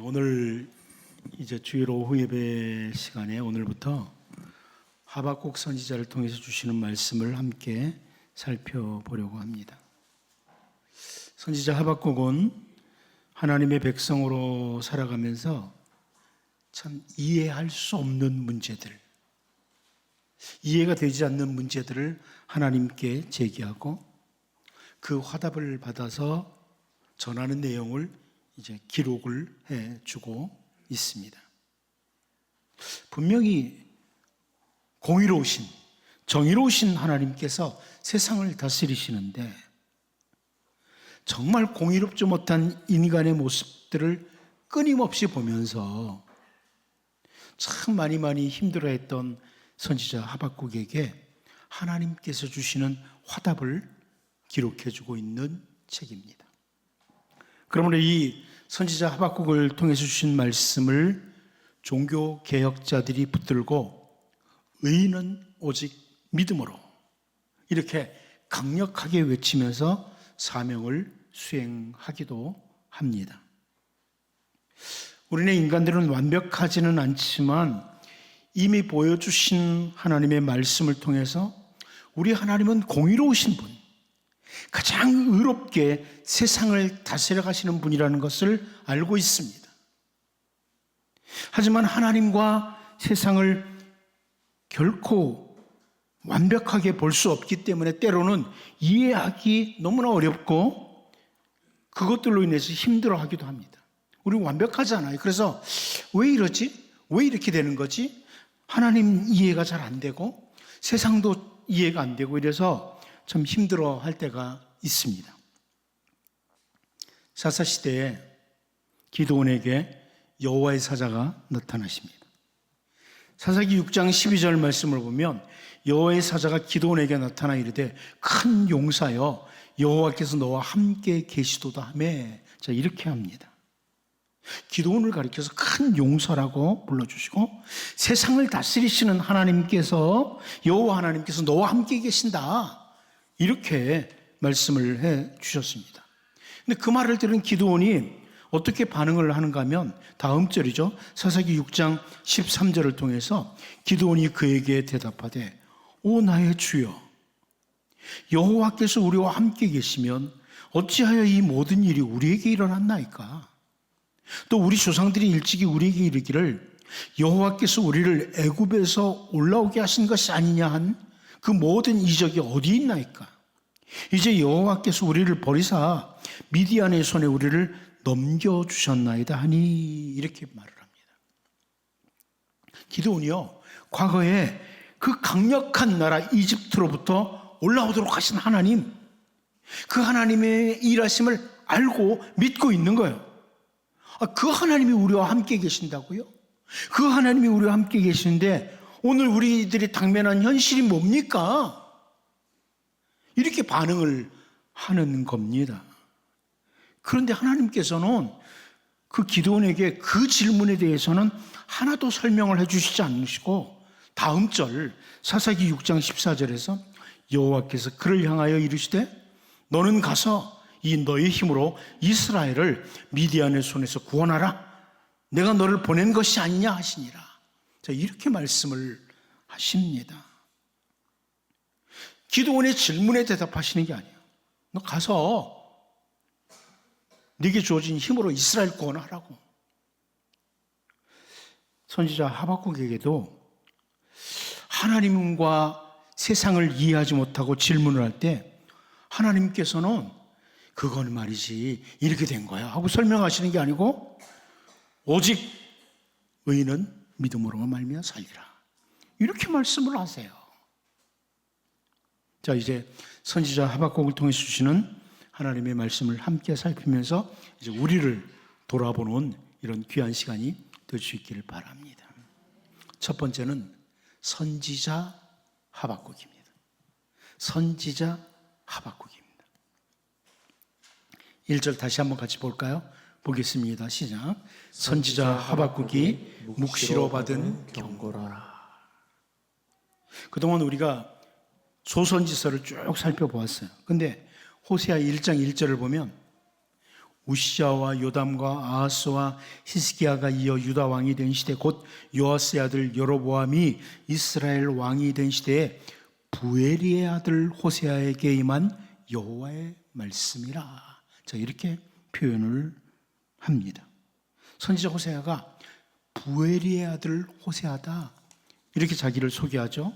오늘 이제 주일 오후 예배 시간에 오늘부터 하박국 선지자를 통해서 주시는 말씀을 함께 살펴보려고 합니다. 선지자 하박국은 하나님의 백성으로 살아가면서 참 이해할 수 없는 문제들, 이해가 되지 않는 문제들을 하나님께 제기하고 그 화답을 받아서 전하는 내용을 이제 기록을 해 주고 있습니다. 분명히 공의로우신, 정의로우신 하나님께서 세상을 다스리시는데 정말 공의롭지 못한 인간의 모습들을 끊임없이 보면서 참 많이 많이 힘들어했던 선지자 하박국에게 하나님께서 주시는 화답을 기록해 주고 있는 책입니다. 그러므로 이 선지자 하박국을 통해서 주신 말씀을 종교 개혁자들이 붙들고 의인은 오직 믿음으로 이렇게 강력하게 외치면서 사명을 수행하기도 합니다. 우리네 인간들은 완벽하지는 않지만 이미 보여주신 하나님의 말씀을 통해서 우리 하나님은 공의로우신 분, 가장 의롭게 세상을 다스려 가시는 분이라는 것을 알고 있습니다. 하지만 하나님과 세상을 결코 완벽하게 볼 수 없기 때문에 때로는 이해하기 너무나 어렵고 그것들로 인해서 힘들어 하기도 합니다. 우리 완벽하잖아요. 그래서 왜 이러지? 왜 이렇게 되는 거지? 하나님 이해가 잘 안 되고 세상도 이해가 안 되고 이래서 참 힘들어 할 때가 있습니다. 사사 시대에 기도원에게 여호와의 사자가 나타나십니다. 사사기 6장 12절 말씀을 보면 여호와의 사자가 기도원에게 나타나 이르되 큰 용사여 여호와께서 너와 함께 계시도다 하매 자 이렇게 합니다. 기도원을 가리켜서 큰 용서라고 불러주시고 세상을 다스리시는 하나님께서 여호와 하나님께서 너와 함께 계신다 이렇게 말씀을 해 주셨습니다. 근데 그 말을 들은 기도원이 어떻게 반응을 하는가 하면 다음 절이죠. 사사기 6장 13절을 통해서 기도원이 그에게 대답하되 오 나의 주여 여호와께서 우리와 함께 계시면 어찌하여 이 모든 일이 우리에게 일어났나이까 또 우리 조상들이 일찍이 우리에게 이르기를 여호와께서 우리를 애굽에서 올라오게 하신 것이 아니냐 한 그 모든 이적이 어디 있나이까 이제 여호와께서 우리를 버리사 미디안의 손에 우리를 넘겨 주셨나이다 하니 이렇게 말을 합니다. 기도원이요 과거에 그 강력한 나라 이집트로부터 올라오도록 하신 하나님 그 하나님의 일하심을 알고 믿고 있는 거예요. 아, 그 하나님이 우리와 함께 계신다고요? 그 하나님이 우리와 함께 계시는데 오늘 우리들이 당면한 현실이 뭡니까? 이렇게 반응을 하는 겁니다. 그런데 하나님께서는 그 기도원에게 그 질문에 대해서는 하나도 설명을 해주시지 않으시고 다음 절 사사기 6장 14절에서 여호와께서 그를 향하여 이르시되 너는 가서 이 너의 힘으로 이스라엘을 미디안의 손에서 구원하라. 내가 너를 보낸 것이 아니냐 하시니라. 자, 이렇게 말씀을 하십니다. 기도원의 질문에 대답하시는 게 아니에요. 너 가서 네게 주어진 힘으로 이스라엘 구원하라고. 선지자 하박국에게도 하나님과 세상을 이해하지 못하고 질문을 할 때 하나님께서는 그건 말이지 이렇게 된 거야 하고 설명하시는 게 아니고 오직 의인은 믿음으로만 말미암아 살리라 이렇게 말씀을 하세요. 자 이제 선지자 하박국을 통해 주시는 하나님의 말씀을 함께 살피면서 이제 우리를 돌아보는 이런 귀한 시간이 될 수 있기를 바랍니다. 첫 번째는 선지자 하박국입니다. 선지자 하박국입니다. 1절 다시 한번 같이 볼까요? 보겠습니다. 시작. 선지자 하박국이 묵시로 받은 경고라. 그동안 우리가 조선지서를 쭉 살펴보았어요. 근데 호세아 1장 1절을 보면 우시아와 요담과 아하스와 히스기야가 이어 유다 왕이 된 시대 곧 요아스의 아들 여로보암이 이스라엘 왕이 된 시대에 부에리의 아들 호세아에게 임한 여호와의 말씀이라. 자 이렇게 표현을 합니다. 선지자 호세아가 부에리의 아들 호세아다. 이렇게 자기를 소개하죠.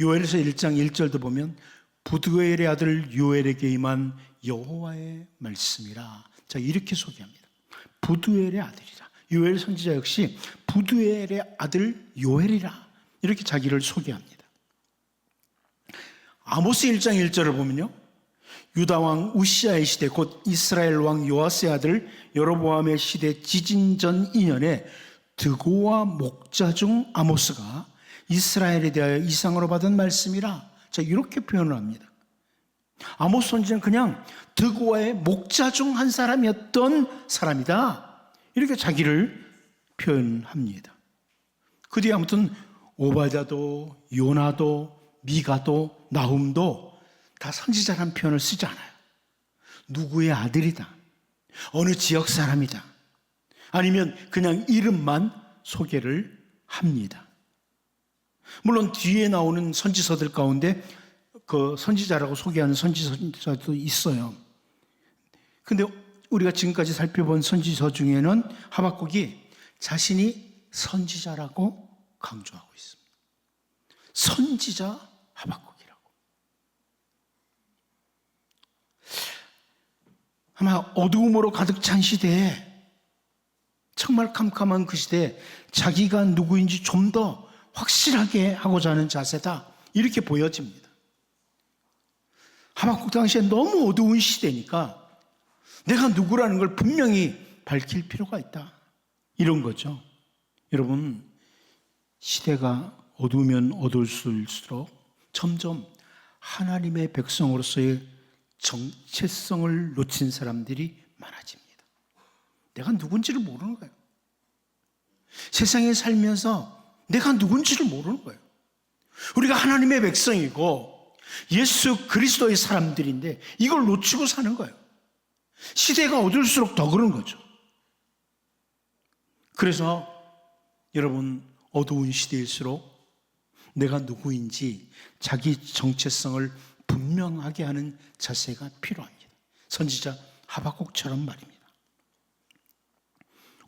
요엘에서 1장 1절도 보면 부드엘의 아들 요엘에게 임한 여호와의 말씀이라. 자, 이렇게 소개합니다. 부드엘의 아들이라. 요엘 선지자 역시 부드엘의 아들 요엘이라. 이렇게 자기를 소개합니다. 아모스 1장 1절을 보면요. 유다 왕 우시아의 시대 곧 이스라엘 왕 요아스의 아들 여로보암의 시대 지진 전 2년에 드고와 목자 중 아모스가 이스라엘에 대하여 이상으로 받은 말씀이라. 자, 이렇게 표현을 합니다. 아모스 선지자는 그냥 드고와의 목자 중 한 사람이었던 사람이다. 이렇게 자기를 표현합니다. 그 뒤에 아무튼 오바자도 요나도 미가도 나훔도 다 선지자라는 표현을 쓰지 않아요. 누구의 아들이다. 어느 지역 사람이다. 아니면 그냥 이름만 소개를 합니다. 물론 뒤에 나오는 선지서들 가운데 그 선지자라고 소개하는 선지서도 있어요. 근데 우리가 지금까지 살펴본 선지서 중에는 하박국이 자신이 선지자라고 강조하고 있습니다. 선지자 하박국이라고. 아마 어두움으로 가득 찬 시대에 정말 캄캄한 그 시대에 자기가 누구인지 좀 더 확실하게 하고자 하는 자세다. 이렇게 보여집니다. 하박국 당시에 너무 어두운 시대니까 내가 누구라는 걸 분명히 밝힐 필요가 있다. 이런 거죠. 여러분, 시대가 어두우면 어두울수록 점점 하나님의 백성으로서의 정체성을 놓친 사람들이 많아집니다. 내가 누군지를 모르는 거예요. 세상에 살면서 내가 누군지를 모르는 거예요. 우리가 하나님의 백성이고 예수 그리스도의 사람들인데 이걸 놓치고 사는 거예요. 시대가 어두울수록 더 그런 거죠. 그래서 여러분 어두운 시대일수록 내가 누구인지 자기 정체성을 분명하게 하는 자세가 필요합니다. 선지자 하박국처럼 말입니다.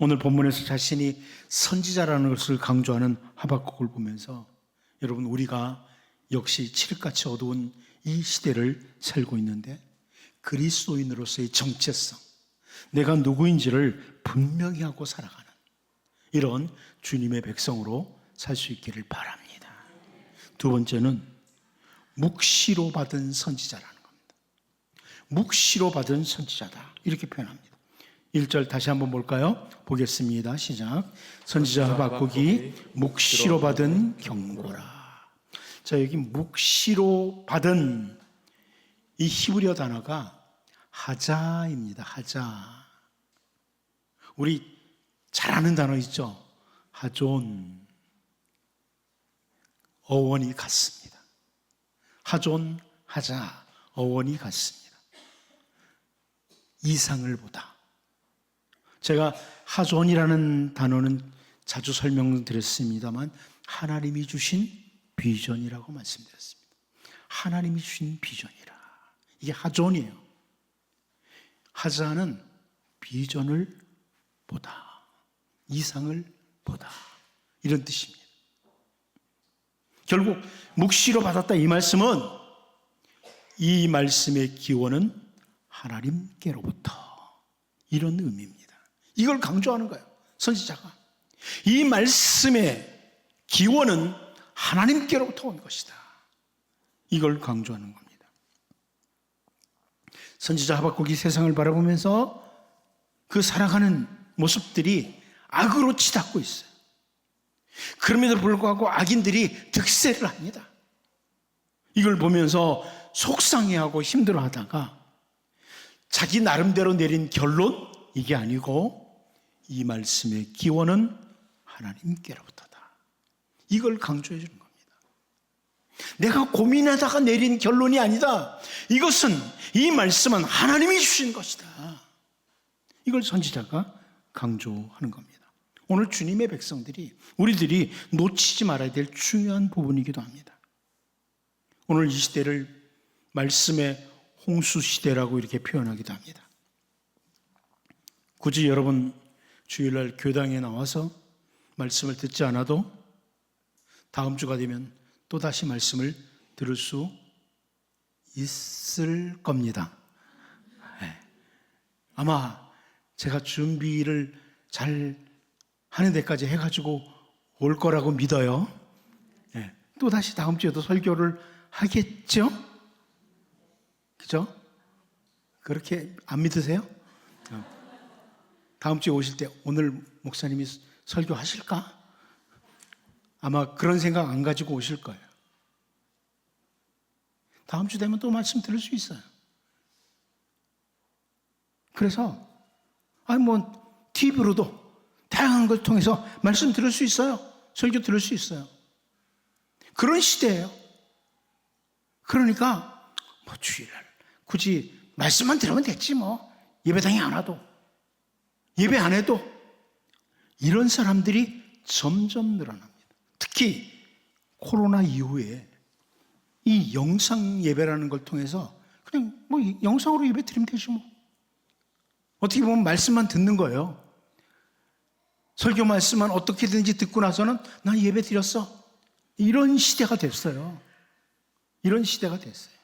오늘 본문에서 자신이 선지자라는 것을 강조하는 하박국을 보면서 여러분 우리가 역시 칠흑같이 어두운 이 시대를 살고 있는데 그리스도인으로서의 정체성, 내가 누구인지를 분명히 하고 살아가는 이런 주님의 백성으로 살 수 있기를 바랍니다. 두 번째는 묵시로 받은 선지자라는 겁니다. 묵시로 받은 선지자다. 이렇게 표현합니다. 1절 다시 한번 볼까요? 보겠습니다. 시작. 선지자 하박국이 묵시로 받은 경고라. 자, 여기 묵시로 받은 이 히브리어 단어가 하자입니다. 하자. 우리 잘 아는 단어 있죠? 하존. 어원이 같습니다. 하존, 하자. 어원이 같습니다. 이상을 보다. 제가 하존이라는 단어는 자주 설명드렸습니다만 하나님이 주신 비전이라고 말씀드렸습니다. 하나님이 주신 비전이라. 이게 하존이에요. 하자는 비전을 보다. 이상을 보다. 이런 뜻입니다. 결국 묵시로 받았다 이 말씀은 이 말씀의 기원은 하나님께로부터 이런 의미입니다. 이걸 강조하는 거예요. 선지자가. 이 말씀의 기원은 하나님께로부터 온 것이다. 이걸 강조하는 겁니다. 선지자 하박국이 세상을 바라보면서 그 살아가는 모습들이 악으로 치닫고 있어요. 그럼에도 불구하고 악인들이 득세를 합니다. 이걸 보면서 속상해하고 힘들어하다가 자기 나름대로 내린 결론 이게 아니고 이 말씀의 기원은 하나님께로부터다. 이걸 강조해 주는 겁니다. 내가 고민하다가 내린 결론이 아니다. 이것은 이 말씀은 하나님이 주신 것이다. 이걸 선지자가 강조하는 겁니다. 오늘 주님의 백성들이 우리들이 놓치지 말아야 될 중요한 부분이기도 합니다. 오늘 이 시대를 말씀의 홍수 시대라고 이렇게 표현하기도 합니다. 굳이 여러분 주일날 교당에 나와서 말씀을 듣지 않아도 다음 주가 되면 또 다시 말씀을 들을 수 있을 겁니다. 네. 아마 제가 준비를 잘 하는 데까지 해가지고 올 거라고 믿어요. 네. 또 다시 다음 주에도 설교를 하겠죠? 그죠? 그렇게 안 믿으세요? 어. 다음 주에 오실 때 오늘 목사님이 설교하실까? 아마 그런 생각 안 가지고 오실 거예요. 다음 주 되면 또 말씀 들을 수 있어요. 그래서, 아니, 뭐, TV로도 다양한 걸 통해서 말씀 들을 수 있어요. 설교 들을 수 있어요. 그런 시대예요. 그러니까, 뭐, 주일날, 굳이 말씀만 들으면 됐지, 뭐. 예배당에 안 와도. 예배 안 해도. 이런 사람들이 점점 늘어납니다. 특히 코로나 이후에 이 영상 예배라는 걸 통해서 그냥 뭐 영상으로 예배 드리면 되지 뭐. 어떻게 보면 말씀만 듣는 거예요. 설교 말씀만 어떻게든지 듣고 나서는 난 예배 드렸어. 이런 시대가 됐어요. 이런 시대가 됐어요.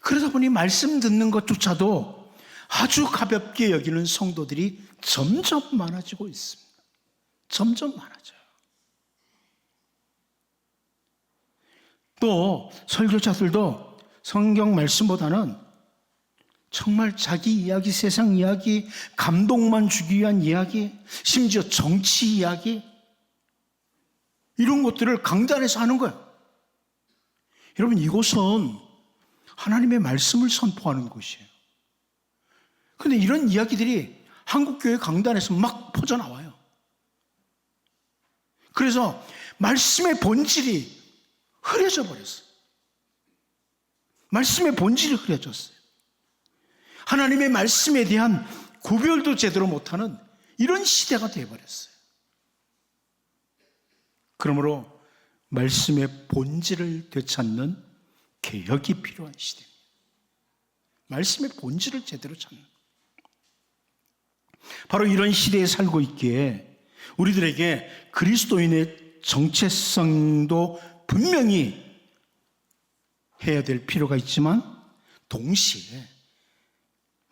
그러다 보니 말씀 듣는 것조차도 아주 가볍게 여기는 성도들이 점점 많아지고 있습니다. 점점 많아져요. 또 설교자들도 성경 말씀보다는 정말 자기 이야기, 세상 이야기, 감동만 주기 위한 이야기, 심지어 정치 이야기, 이런 것들을 강단에서 하는 거예요. 여러분, 이곳은 하나님의 말씀을 선포하는 곳이에요. 근데 이런 이야기들이 한국교회 강단에서 막 퍼져나와요. 그래서 말씀의 본질이 흐려져 버렸어요. 말씀의 본질이 흐려졌어요. 하나님의 말씀에 대한 구별도 제대로 못하는 이런 시대가 되어버렸어요. 그러므로 말씀의 본질을 되찾는 개혁이 필요한 시대입니다. 말씀의 본질을 제대로 찾는. 바로 이런 시대에 살고 있기에 우리들에게 그리스도인의 정체성도 분명히 해야 될 필요가 있지만 동시에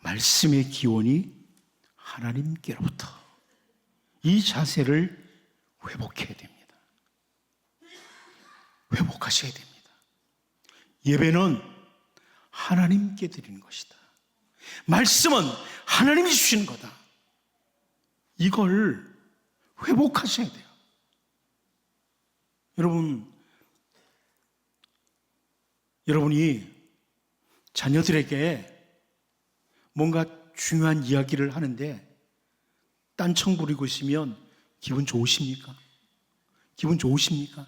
말씀의 기원이 하나님께로부터 이 자세를 회복해야 됩니다. 회복하셔야 됩니다. 예배는 하나님께 드리는 것이다. 말씀은 하나님이 주시는 거다. 이걸 회복하셔야 돼요. 여러분, 여러분이 자녀들에게 뭔가 중요한 이야기를 하는데 딴청 부리고 있으면 기분 좋으십니까? 기분 좋으십니까?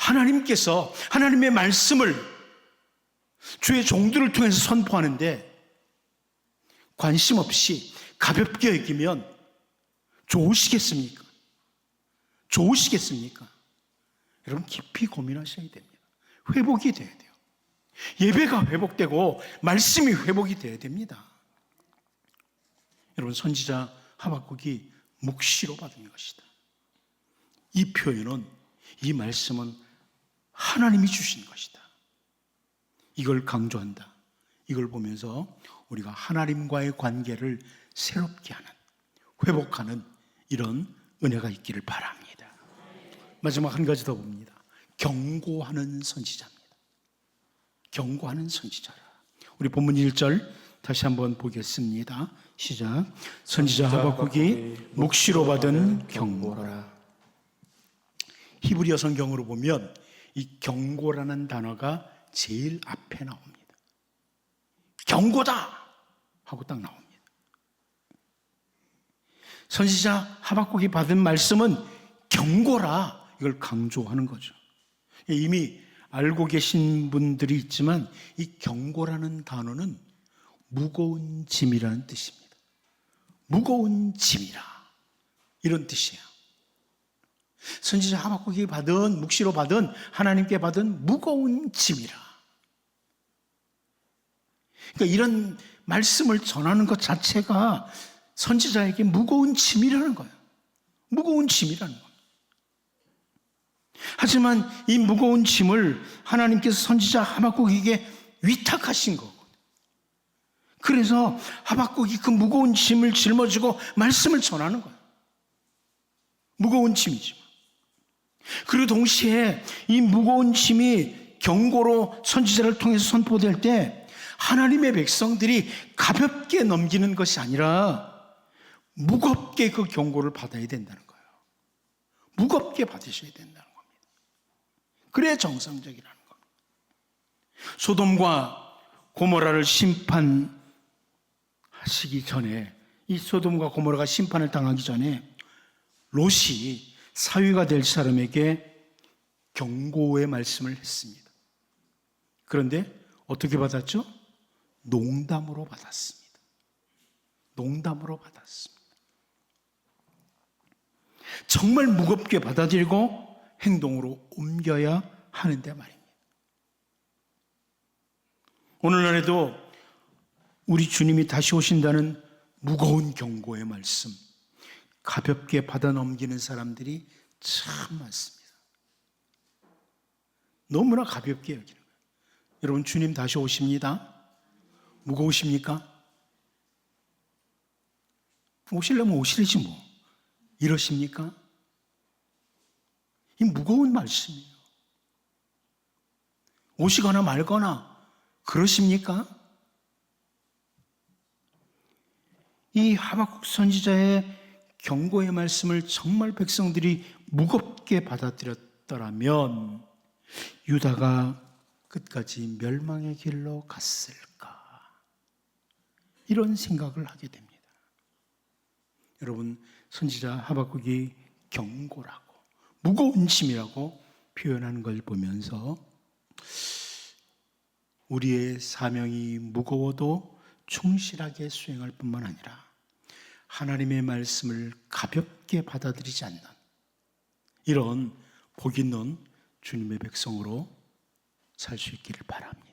하나님께서 하나님의 말씀을 주의 종들을 통해서 선포하는데 관심 없이 가볍게 여기면 좋으시겠습니까? 좋으시겠습니까? 여러분 깊이 고민하셔야 됩니다. 회복이 돼야 돼요. 예배가 회복되고 말씀이 회복이 돼야 됩니다. 여러분 선지자 하박국이 묵시로 받은 것이다. 이 표현은 이 말씀은 하나님이 주신 것이다. 이걸 강조한다. 이걸 보면서 우리가 하나님과의 관계를 새롭게 하는 회복하는 이런 은혜가 있기를 바랍니다. 마지막 한 가지 더 봅니다. 경고하는 선지자입니다. 경고하는 선지자라. 우리 본문 1절 다시 한번 보겠습니다. 시작. 선지자 하박국이 묵시로 받은 경고라. 히브리어 성경으로 보면 이 경고라는 단어가 제일 앞에 나옵니다. 경고다 하고 딱 나옵니다. 선지자 하박국이 받은 말씀은 경고라 이걸 강조하는 거죠. 이미 알고 계신 분들이 있지만 이 경고라는 단어는 무거운 짐이라는 뜻입니다. 무거운 짐이라. 이런 뜻이에요. 선지자 하박국이 받은 묵시로 받은 하나님께 받은 무거운 짐이라. 그러니까 이런 말씀을 전하는 것 자체가 선지자에게 무거운 짐이라는 거예요. 무거운 짐이라는 거예요. 하지만 이 무거운 짐을 하나님께서 선지자 하박국에게 위탁하신 거고. 그래서 하박국이 그 무거운 짐을 짊어지고 말씀을 전하는 거예요. 무거운 짐이죠. 그리고 동시에 이 무거운 짐이 경고로 선지자를 통해서 선포될 때 하나님의 백성들이 가볍게 넘기는 것이 아니라 무겁게 그 경고를 받아야 된다는 거예요. 무겁게 받으셔야 된다는 겁니다. 그래야 정상적이라는 겁니다. 소돔과 고모라를 심판하시기 전에 이 소돔과 고모라가 심판을 당하기 전에 롯이 사위가 될 사람에게 경고의 말씀을 했습니다. 그런데 어떻게 받았죠? 농담으로 받았습니다. 농담으로 받았습니다. 정말 무겁게 받아들이고 행동으로 옮겨야 하는데 말입니다. 오늘날에도 우리 주님이 다시 오신다는 무거운 경고의 말씀, 가볍게 받아 넘기는 사람들이 참 많습니다. 너무나 가볍게 여기는 거예요. 여러분, 주님 다시 오십니다. 무거우십니까? 오시려면 오시리지 뭐. 이러십니까? 이 무거운 말씀이에요. 오시거나 말거나 그러십니까? 이 하박국 선지자의 경고의 말씀을 정말 백성들이 무겁게 받아들였더라면 유다가 끝까지 멸망의 길로 갔을까? 이런 생각을 하게 됩니다. 여러분, 선지자 하박국이 경고라고, 무거운 짐이라고 표현하는 걸 보면서 우리의 사명이 무거워도 충실하게 수행할 뿐만 아니라 하나님의 말씀을 가볍게 받아들이지 않는 이런 복 있는 주님의 백성으로 살 수 있기를 바랍니다.